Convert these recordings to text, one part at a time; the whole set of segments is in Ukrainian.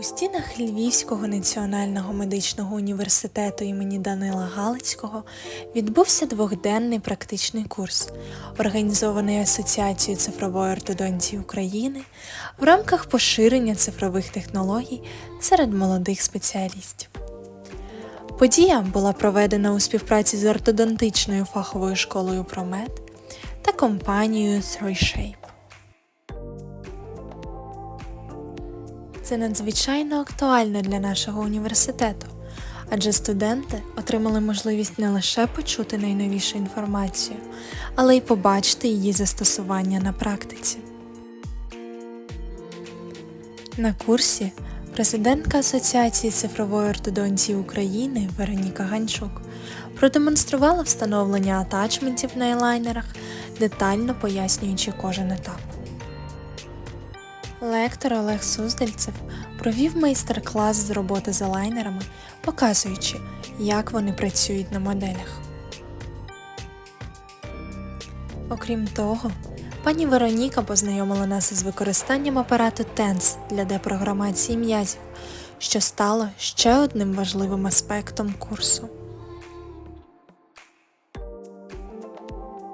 У стінах Львівського національного медичного університету імені Данила Галицького відбувся двохденний практичний курс, організований Асоціацією цифрової ортодонтії України в рамках поширення цифрових технологій серед молодих спеціалістів. Подія була проведена у співпраці з ортодонтичною фаховою школою Промет та компанією 3Shape. Це надзвичайно актуально для нашого університету, адже студенти отримали можливість не лише почути найновішу інформацію, але й побачити її застосування на практиці. На курсі президентка Асоціації цифрової ортодонтії України Вероніка Ганчук продемонструвала встановлення атачментів на елайнерах, детально пояснюючи кожен етап. Лектор Олег Суздальцев провів майстер-клас з роботи з елайнерами, показуючи, як вони працюють на моделях. Окрім того, пані Вероніка познайомила нас із використанням апарату TENS для депрограмації м'язів, що стало ще одним важливим аспектом курсу.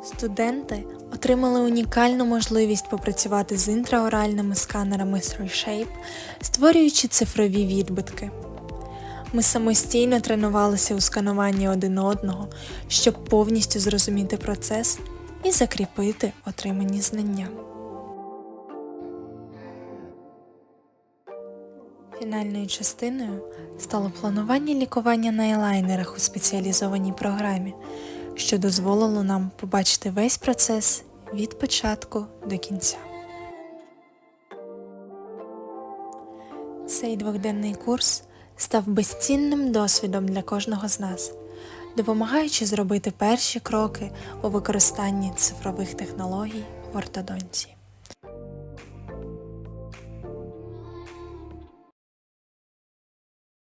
Студенти отримали унікальну можливість попрацювати з інтраоральними сканерами 3Shape, створюючи цифрові відбитки. Ми самостійно тренувалися у скануванні один одного, щоб повністю зрозуміти процес і закріпити отримані знання. Фінальною частиною стало планування лікування на елайнерах у спеціалізованій програмі, що дозволило нам побачити весь процес від початку до кінця. Цей двохденний курс став безцінним досвідом для кожного з нас, допомагаючи зробити перші кроки у використанні цифрових технологій в ортодонції.